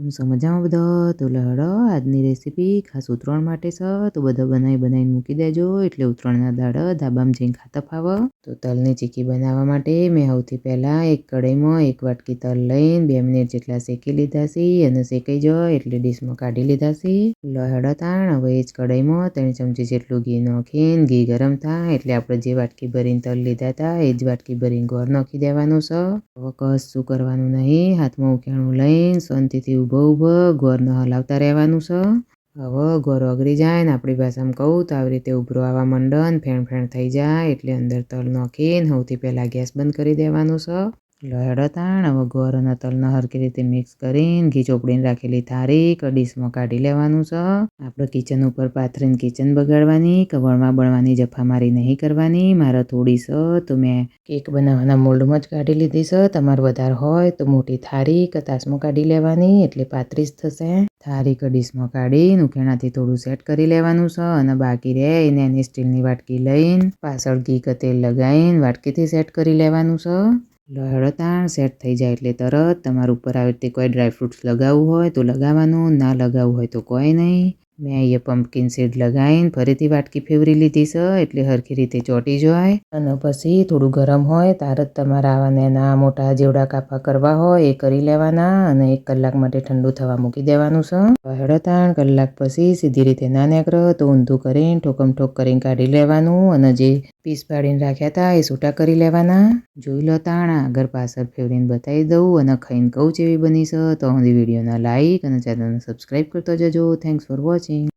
કેમ સમજાવું બધા? તો લહડો આજની રેસીપી ખાસ ઉત્તરાયણ માટે છે. તો બધા બનાવી બનાવીને મૂકી દેજો. એટલે ઉત્તરાયણના દાડા ધાબામાં જઈને ખાતા ફાવ. તો તલની ચીકી બનાવવા માટે મેં સૌથી પહેલાં એક કઢાઈમાં એક વાટકી તલ લઈને બે મિનિટ જેટલા શેકી લીધા છે અને શેકાઈ જાય એટલે ડીશમાં કાઢી લીધા છે. લહડો તાણ, હવે એ જ કઢાઈમાં ત્રણ ચમચી જેટલું ઘી નાખીને ઘી ગરમ થાય એટલે આપણે જે વાટકી ભરીને તલ લીધા હતા એ જ વાટકી ભરીને ગોળ નાખી દેવાનું છે. હવે કશું કરવાનું નહીં. હાથમાં ઉકેણું લઈને શાંતિથી ઊભો ઊભો ગોળને હલાવતા રહેવાનું છે હવે ગોળ ઓગળી જાય ને આપણી ભાષામાં કહું તો આવી રીતે ઉભરો આવવા મંડન ફેણ ફેણ થઈ જાય એટલે અંદર તલ નાખીને સૌથી પહેલાં ગેસ બંધ કરી દેવાનું છે લહેડો તાણ હવે ગોળ અને તલને હરખી રીતે મિક્સ કરીને ઘી ચોપડીને રાખેલી થારી ડીશમાં કાઢી લેવાનું છે. આપણે કિચન ઉપર પાથરીને કિચન બગાડવાની કે વણવા બળવાની જફામારી નહીં કરવાની. મારે થોડી છે, તો મેં કેક બનાવવાના મોલ્ડમાં જ કાઢી લીધી છે. તમારે વધારે હોય તો મોટી થાળી કે તાસમાં કાઢી લેવાની, એટલે પાત્રીસ થશે. થારી કે ડીશમાં કાઢીને ઉકેણાથી થોડું સેટ કરી લેવાનું છે અને બાકી રહે એને એની સ્ટીલની વાટકી લઈને પાછળ ઘી કે તેલ લગાવીને વાટકીથી સેટ કરી લેવાનું છે. તાણ સેટ થઈ જાય એટલે તરત તમારા ઉપર આવી રીતે કોઈ ડ્રાયફ્રૂટ્સ લગાવવું હોય તો લગાવવાનું, ના લગાવવું હોય તો કોઈ નહીં. મેં અહીંયા પમ્પકિન સીડ લગાવીને ફરીથી વાટકી ફેવરી લીધી છે એટલે હરખી રીતે ચોંટી જાય. અને પછી થોડું ગરમ હોય તાર જ તમારા આવા નાના મોટા જેવડા કાપા કરવા હોય એ કરી લેવાના અને એક કલાક માટે ઠંડુ થવા મૂકી દેવાનું છે. હેડો તાણ કલાક પછી સીધી રીતે ના નીકળો તો ઊંધું કરીને ઠોકમ ઠોક કરીને કાઢી લેવાનું અને જે પીસ પાડીને રાખ્યા હતા એ છૂટા કરી લેવાના. જોઈ લો તાણા આગળ પાછળ ફેવરીને બતાવી દઉં અને ખાઈને કહું જેવી બની છે તો હું વિડીયોના લાઇક અને ચેનલને સબસ્ક્રાઈબ કરતો જજો. Thanks for watching